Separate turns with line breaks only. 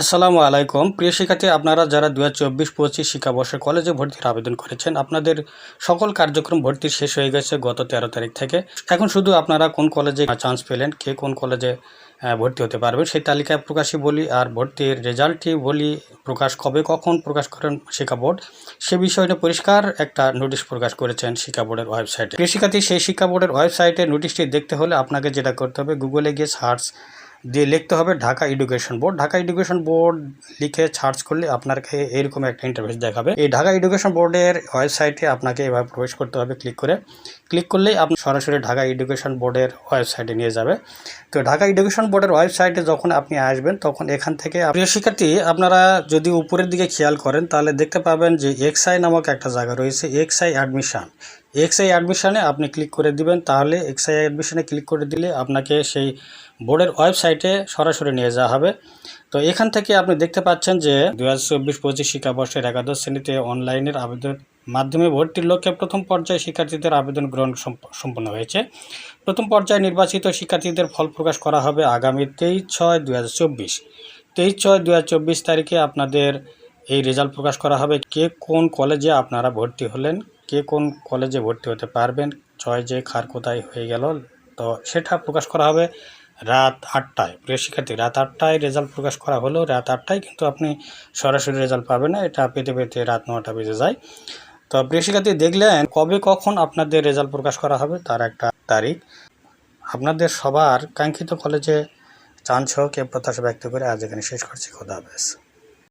আসসালামু আলাইকুম। প্রিয় শিক্ষার্থী, আপনারা যারা দু হাজার চব্বিশ পঁচিশ শিক্ষাবর্ষে কলেজে ভর্তির আবেদন করেছেন, আপনাদের সকল কার্যক্রম ভর্তি শেষ হয়ে গেছে গত তেরো তারিখ থেকে। এখন শুধু আপনারা কোন কলেজে চান্স পেলেন, কে কোন কলেজে ভর্তি হতে পারবেন সেই তালিকায় প্রকাশই বলি আর ভর্তির রেজাল্টটি বলি প্রকাশ কবে, কখন প্রকাশ করেন শিক্ষা বোর্ড, সে বিষয়টা পরিষ্কার একটা নোটিশ প্রকাশ করেছেন শিক্ষা বোর্ডের ওয়েবসাইটে। প্রিয় শিক্ষার্থী, সেই শিক্ষা বোর্ডের ওয়েবসাইটে নোটিশটি দেখতে হলে আপনাকে যেটা করতে হবে গুগলে গিয়ে সার্চ দিয়ে লিখতে হবে Dhaka education board Dhaka education board লিখে সার্চ করলে আপনাকে এরকম একটা ইন্টারফেস দেখাবে। এই ঢাকা এডুকেশন বোর্ডের ওয়েবসাইটে আপনাকে এভাবে প্রবেশ করতে হবে ক্লিক করে। ক্লিক করলেই আপনি সরাসরি ঢাকা এডুকেশন বোর্ডের ওয়েবসাইটে নিয়ে যাবে। তো ঢাকা এডুকেশন বোর্ডের ওয়েবসাইটে যখন আপনি আসবেন, তখন এখান থেকে প্রিয় শিক্ষার্থী, আপনারা যদি উপরের দিকে খেয়াল করেন, তাহলে দেখতে পাবেন যে এক্সআই নামক একটা জায়গা রয়েছে এক্সআই অ্যাডমিশন এক্সআই অ্যাডমিশনে আপনি ক্লিক করে দিবেন, তাহলে এক্সআই অ্যাডমিশনে ক্লিক করে দিলে আপনাকে সেই বোর্ডের ওয়েবসাইটে সরাসরি নিয়ে যাওয়া হবে। তো এখান থেকে আপনি দেখতে পাচ্ছেন যে দু হাজার চব্বিশ পঁচিশ শিক্ষাবর্ষের একাদশ শ্রেণীতে অনলাইনের আবেদন মাধ্যমে ভর্তির লক্ষ্যে প্রথম পর্যায়ে শিক্ষার্থীদের আবেদন গ্রহণ সম্প- সম্পন্ন হয়েছে। প্রথম পর্যায়ে নির্বাচিত শিক্ষার্থীদের ফল প্রকাশ করা হবে আগামী তেইশ ছয় দু হাজার চব্বিশ। তেইশ ছয় দু হাজার চব্বিশ তারিখে আপনাদের এই রেজাল্ট প্রকাশ করা হবে কে কোন কলেজে আপনারা ভর্তি হলেন কে কোন কলেজে ভর্তি হতে পারবেন, ছয় যে খার কোথায় হয়ে গেল, তো সেটা প্রকাশ করা হবে রাত আটটায়। প্রিয় শিক্ষার্থী, রাত আটটায় রেজাল্ট প্রকাশ করা হলো রাত আটটায় কিন্তু আপনি সরাসরি রেজাল্ট পাবেন না, এটা পেতে পেতে রাত নটা বেজে যায়। তো প্রিয় শিক্ষার্থী, দেখলেন কবে কখন আপনাদের রেজাল্ট প্রকাশ করা হবে তার একটা তারিখ। আপনাদের সবার কাঙ্ক্ষিত কলেজে চান্স হোক এ প্রত্যাশা ব্যক্ত করে আজ এখানে শেষ করছি। খোদা হাফেজ।